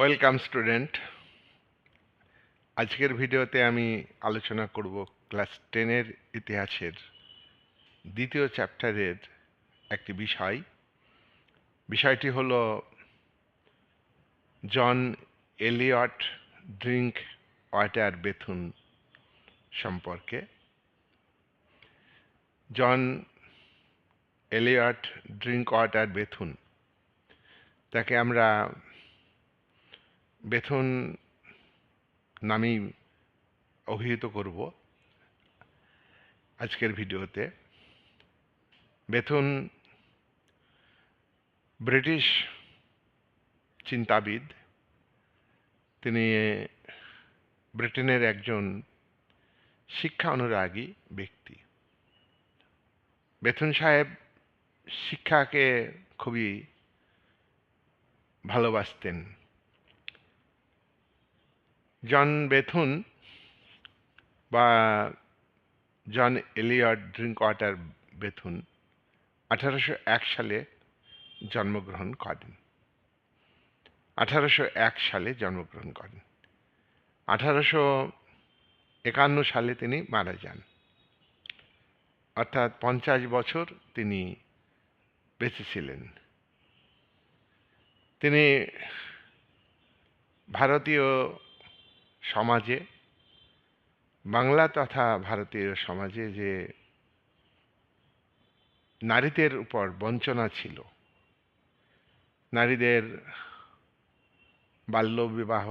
Welcome student. আজকের ভিডিওতে আমি আলোচনা করব ক্লাস টেনের ইতিহাসের দ্বিতীয় চ্যাপ্টারের একটি বিষয়। বিষয়টি হল John Elliot Drinkwater Bethune সম্পর্কে। John Elliot Drinkwater Bethune, তাকে আমরা বেথুন নামেই অভিহিত করব আজকের ভিডিওতে। বেথুন ব্রিটিশ চিন্তাবিদ। তিনি ব্রিটেনের একজন শিক্ষা অনুরাগী ব্যক্তি। বেথুন সাহেব শিক্ষাকে খুবই ভালোবাসতেন। জন বেথুন বা John Elliot Drinkwater Bethune আঠারোশো এক সালে জন্মগ্রহণ করেন। আঠারোশো এক সালে জন্মগ্রহণ করেন। আঠারোশো একান্ন সালে তিনি মারা যান। অর্থাৎ পঞ্চাশ বছর তিনি বেঁচে ছিলেন তিনি ভারতীয় সমাজে, বাংলা তথা ভারতীয় সমাজে যে নারীদের উপর বঞ্চনা ছিল, নারীদের বাল্যবিবাহ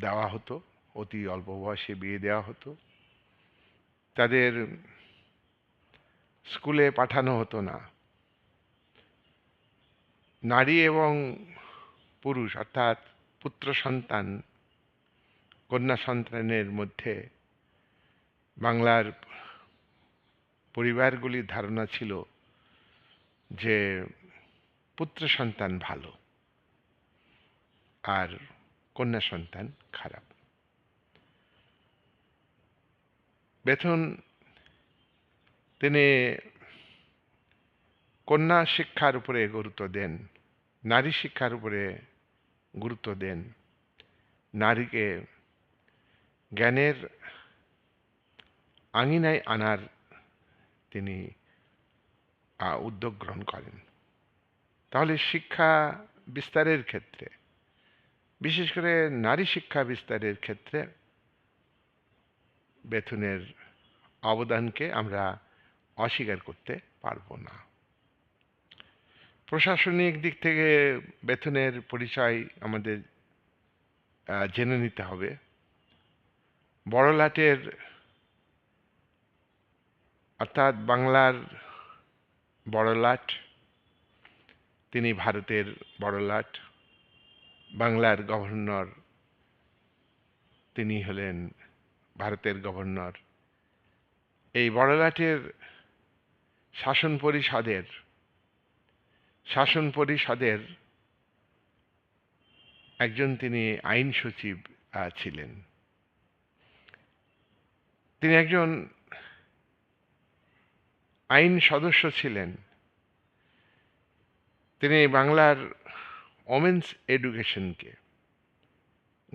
দেওয়া হতো, অতি অল্প বয়সে বিয়ে দেওয়া হতো, তাদের স্কুলে পাঠানো হতো না। নারী এবং পুরুষ অর্থাৎ পুত্র সন্তান, কন্যা সন্তানের মধ্যে বাংলার পরিবারগুলির ধারণা ছিল যে পুত্র সন্তান ভালো আর কন্যা সন্তান খারাপ। বেতন তিনি কন্যা শিক্ষার উপরে গুরুত্ব দেন, নারী শিক্ষার উপরে গুরুত্ব দেন। নারীকে জ্ঞানের আঙিনায় আনার তিনি উদ্যোগ গ্রহণ করেন। তাহলে শিক্ষা বিস্তারের ক্ষেত্রে, বিশেষ করে নারী শিক্ষা বিস্তারের ক্ষেত্রে বেথুনের অবদানকে আমরা অস্বীকার করতে পারব না। প্রশাসনিক দিক থেকে বেতনের পরিচয় আমাদের জেনে নিতে হবে। বড়লাটের অর্থাৎ বাংলার বড়লাট, তিনি ভারতের বড়লাট, বাংলার গভর্নর, তিনি হলেন ভারতের গভর্নর। এই বড়লাটের শাসন পরিষদের শাসন পরিষদের একজন তিনি আইন সচিব ছিলেন। তিনি একজন আইন সদস্য ছিলেন। তিনি বাংলার ওমেন্স এডুকেশনকে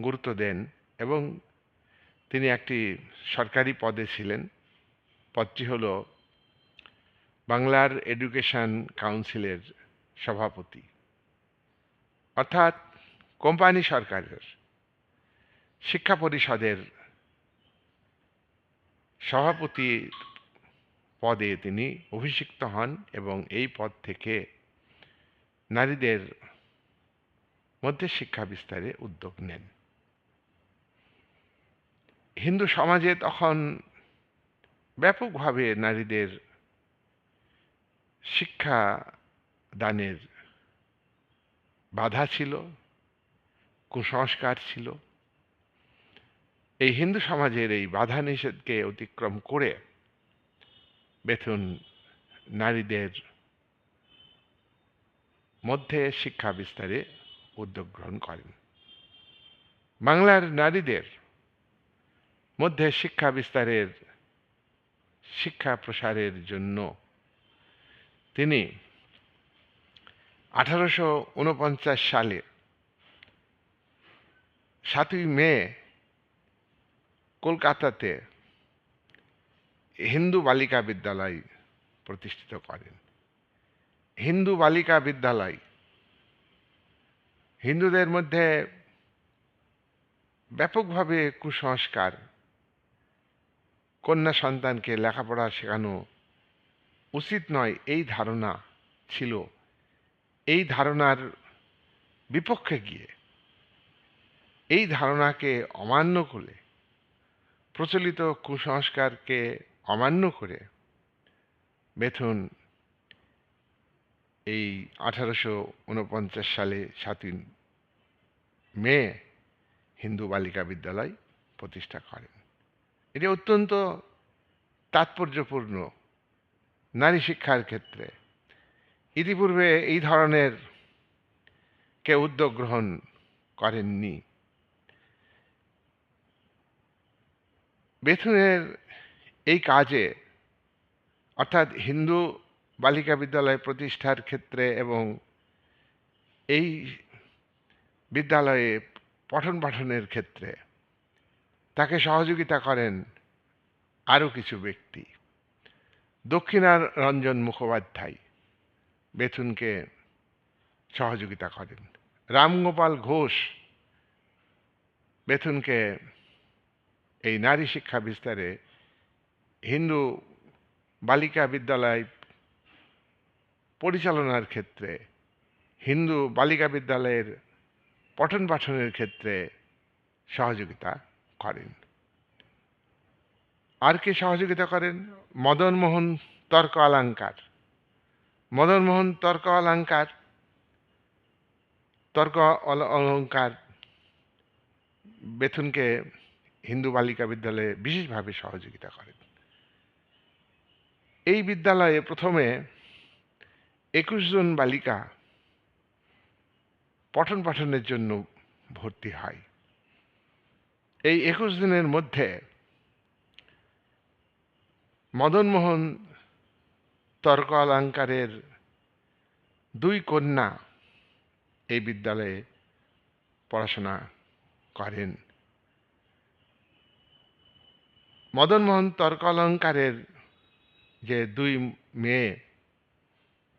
গুরুত্ব দেন এবং তিনি একটি সরকারি পদে ছিলেন। পদটি হলো বাংলার এডুকেশন কাউন্সিলের সভাপতি। অর্থাৎ কোম্পানি সরকারের, শিক্ষা পরিষদের সভাপতি পদে তিনি অভিষিক্ত হন এবং এই পদ থেকে নারীদের মধ্যে শিক্ষা বিস্তারে উদ্যোগ নেন। হিন্দু সমাজে তখন ব্যাপকভাবে নারীদের শিক্ষা দানের বাধা ছিল, কুসংস্কার ছিল। এই হিন্দু সমাজের এই বাধা নিষেধকে অতিক্রম করে বেথুন নারীদের মধ্যে শিক্ষা বিস্তারে উদ্যোগ গ্রহণ করেন। বাংলার নারীদের মধ্যে শিক্ষা বিস্তারের শিক্ষা প্রসারের জন্য তিনি আঠারোশো উনপঞ্চাশ সালে সাতই মে কলকাতাতে হিন্দু বালিকা বিদ্যালয় প্রতিষ্ঠিত করেন। হিন্দু বালিকা বিদ্যালয় হিন্দুদের মধ্যে ব্যাপকভাবে কুসংস্কার, কন্যা সন্তানকে লেখাপড়া শেখানো উচিত নয়, এই ধারণা ছিল এই ধারণার বিপক্ষে গিয়ে, এই ধারণাকে অমান্য করে, প্রচলিত কুসংস্কারকে অমান্য করে বেথুন এই আঠারোশো উনপঞ্চাশ সালে সাতই মে হিন্দু বালিকা বিদ্যালয় প্রতিষ্ঠা করেন। এটি অত্যন্ত তাৎপর্যপূর্ণ নারী শিক্ষার ক্ষেত্রে। ইতিপূর্বে এই ধরনের কেউ উদ্যোগ গ্রহণ করেননি। বেথুনের এই কাজে, অর্থাৎ হিন্দু বালিকা বিদ্যালয় প্রতিষ্ঠার ক্ষেত্রে এবং এই বিদ্যালয়ে পঠন পাঠনের ক্ষেত্রে তাকে সহযোগিতা করেন আরও কিছু ব্যক্তি। দক্ষিণার রঞ্জন মুখোপাধ্যায়। বেথুনকে সহযোগিতা করেন। রামগোপাল ঘোষ বেথুনকে এই নারী শিক্ষা বিস্তারে হিন্দু বালিকা বিদ্যালয় পরিচালনার ক্ষেত্রে, হিন্দু বালিকা বিদ্যালয়ের পঠন পাঠনের ক্ষেত্রে সহযোগিতা করেন। আর কে সহযোগিতা করেন? মদনমোহন তর্ক অলঙ্কার মদনমোহন তর্ক অলঙ্কার তর্ক অলঙ্কার বেথুনকে হিন্দু বালিকা বিদ্যালয়ে বিশেষভাবে সহযোগিতা করেন। এই বিদ্যালয়ে প্রথমে একুশ জন বালিকা পঠন পাঠনের জন্য ভর্তি হয়। এই একুশ দিনের মধ্যে মদনমোহন তর্ক অলঙ্কারের দুই কন্যা এই বিদ্যালয়ে পড়াশোনা করেন। মদনমোহন তর্ক অলঙ্কারের যে দুই মেয়ে,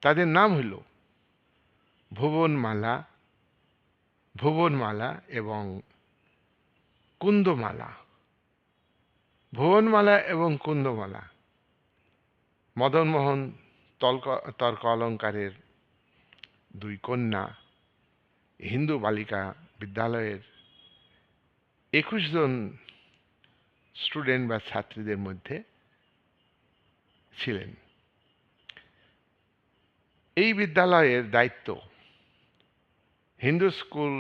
তাদের নাম হইল ভুবনমালা ভুবনমালা এবং কুন্দমালা। ভুবনমালা এবং কুন্দমালা মদনমোহন তর্ক তর্ক অলঙ্কারের দুই কন্যা, হিন্দু বালিকা বিদ্যালয়ের একুশ জন স্টুডেন্ট বা ছাত্রীদের মধ্যে ছিলেন। এই বিদ্যালয়ের দায়িত্ব হিন্দু স্কুল,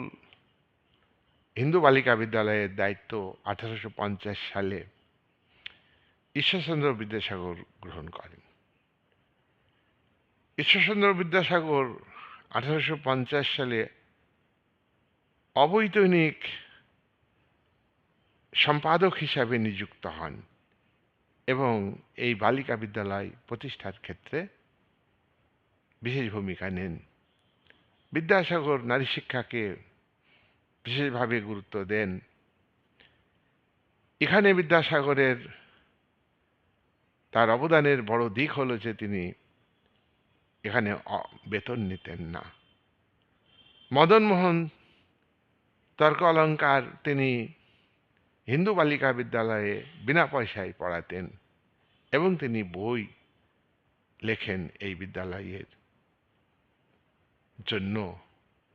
হিন্দু বালিকা বিদ্যালয়ের দায়িত্ব আঠারোশো পঞ্চাশ সালে ঈশ্বরচন্দ্র বিদ্যাসাগর গ্রহণ করেন। ঈশ্বরচন্দ্র বিদ্যাসাগর আঠারোশো পঞ্চাশ সালে অবৈতনিক সম্পাদক হিসাবে নিযুক্ত হন এবং এই বালিকা বিদ্যালয় প্রতিষ্ঠার ক্ষেত্রে বিশেষ ভূমিকা নেন। বিদ্যাসাগর নারী শিক্ষাকে বিশেষভাবে গুরুত্ব দেন। এখানে বিদ্যাসাগরের তার অবদানের বড় দিক হলো যে তিনি এখানে বেতন নিতেন না। মদনমোহন তর্ক অলঙ্কার তিনি হিন্দু বালিকা বিদ্যালয়ে বিনা পয়সায় পড়াতেন এবং তিনি বই লেখেন এই বিদ্যালয়ের জন্য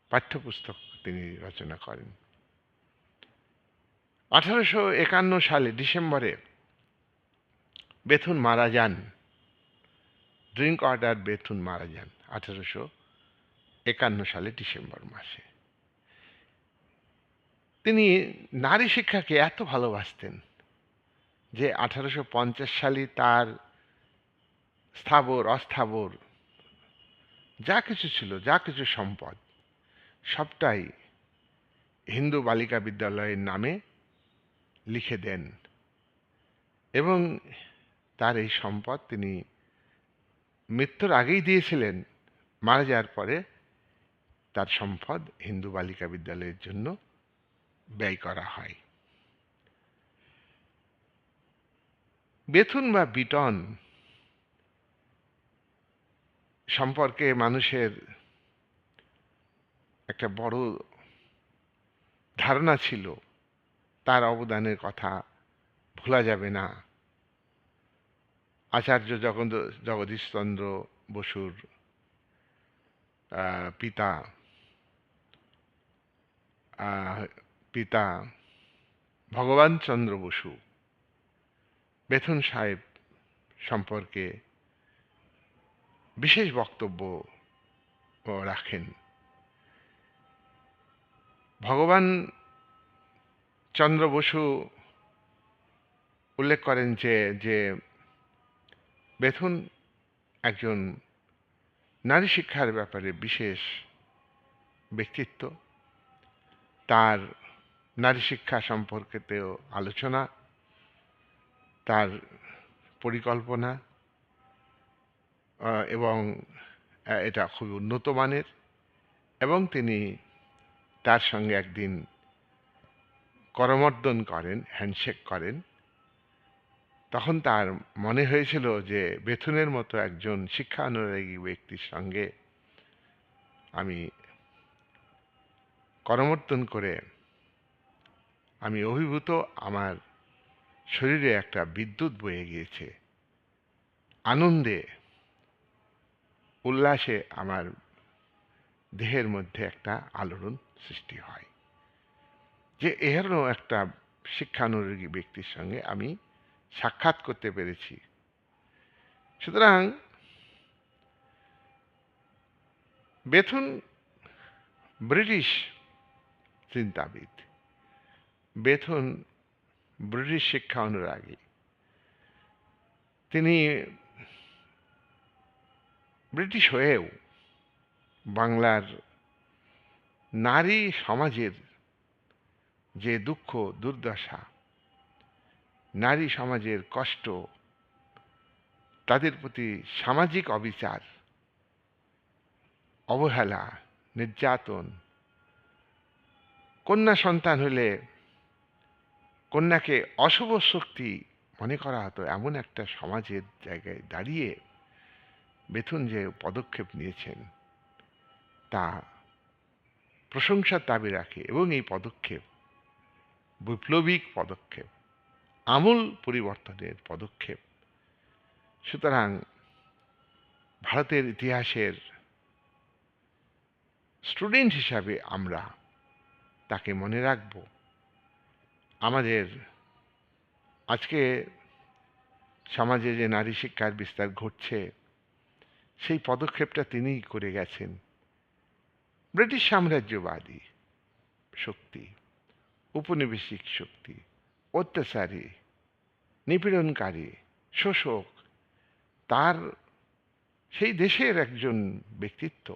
পাঠ্যপুস্তক তিনি রচনা করেন। আঠারোশো একান্ন সালে ডিসেম্বরে বেথুন মারা যান। ড্রিঙ্ক অর্ডার বেথুন মারা যান আঠারোশো একান্ন সালে ডিসেম্বর মাসে। তিনি নারী শিক্ষাকে এত ভালোবাসতেন যে আঠারোশো পঞ্চাশ সালে তার স্থাবর, অস্থাবর যা কিছু ছিল, যা কিছু সম্পদ, সবটাই হিন্দু বালিকা বিদ্যালয়ের নামে লিখে দেন এবং তার এই সম্পদ তিনি মৃত্যুর আগেই দিয়েছিলেন। মারা যাওয়ার পরে তার সম্পদ হিন্দু বালিকা বিদ্যালয়ের জন্য ব্যয় করা হয়। বেথুন বা বিটন সম্পর্কে মানুষের একটা বড় ধারণা ছিল, তার অবদানের কথা ভোলা যাবে না। আচার্য জগৎ জগদীশচন্দ্র বসুর পিতা পিতা ভগবান চন্দ্র বসু, বেথুন সাহেব সম্পর্কে বিশেষ বক্তব্য রাখেন। ভগবান চন্দ্র বসু উল্লেখ করেন যে যে বেথুন একজন নারী শিক্ষার ব্যাপারে বিশেষ ব্যক্তিত্ব। তার নারী শিক্ষা সম্পর্কেতেও আলোচনা, তার পরিকল্পনা এবং এটা খুব উন্নত মানের এবং তিনি তার সঙ্গে একদিন করমর্দন করেন, হ্যান্ডশেক করেন। তখন তার মনে হয়েছিল যে বেথুনের মতো একজন শিক্ষা অনুরাগী ব্যক্তির সঙ্গে আমি করমর্দন করে আমি অভিভূত, আমার শরীরে একটা বিদ্যুৎ বয়ে গিয়েছে। আনন্দে, উল্লাসে আমার দেহের মধ্যে একটা আলোড়ন সৃষ্টি হয়। যে এরও একটা শিক্ষানুরাগী ব্যক্তির সঙ্গে আমি সাক্ষাৎ করতে পেরেছি। সুতরাং বেথুন ব্রিটিশ চিন্তাবিদ। বেথুন ব্রিটিশ শিক্ষা অনুরাগী। তিনি ব্রিটিশ হয়েও বাংলার নারী সমাজের যে দুঃখ, দুর্দশা নারী সমাজের কষ্ট, তাদের প্রতি সামাজিক অবিচার, অবহেলা, নির্যাতন। কন্যা সন্তান হলে কন্যাকে অশুভ শক্তি মনে করা হতো এমন একটা সমাজের জায়গায় দাঁড়িয়ে বেথুন যে পদক্ষেপ নিয়েছেন, তা প্রশংসার দাবি রাখে এবং এই পদক্ষেপ বৈপ্লবিক পদক্ষেপ। আমূল পরিবর্তনের পদক্ষেপ। সুতরাং ভারতের ইতিহাসের স্টুডেন্ট হিসাবে আমরা তাকে মনে রাখব। আমাদের আজকে সমাজে যে নারী শিক্ষার বিস্তার ঘটছে, সেই পদক্ষেপটা তিনিই করে গেছেন। ব্রিটিশ সাম্রাজ্যবাদী শক্তি উপনিবেশিক শক্তি অত্যাচারী, নিপীড়নকারী, শোষক, তার সেই দেশের একজন ব্যক্তিত্ব।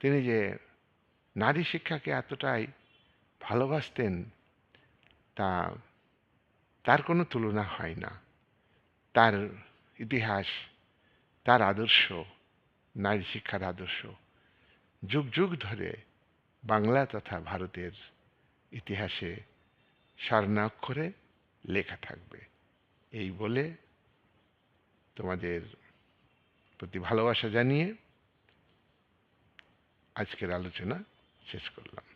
তিনি যে নারী শিক্ষাকে এতটাই ভালোবাসতেন, তা তার কোনো তুলনা হয় না। তার ইতিহাস, তার আদর্শ, নারী শিক্ষার আদর্শ যুগ যুগ ধরে বাংলা তথা ভারতের ইতিহাসে স্বর্ণাক্ষরে লেখা থাকবে। এই বলে তোমাদের প্রতি ভালোবাসা জানিয়ে আজকের আলোচনা শেষ করলাম।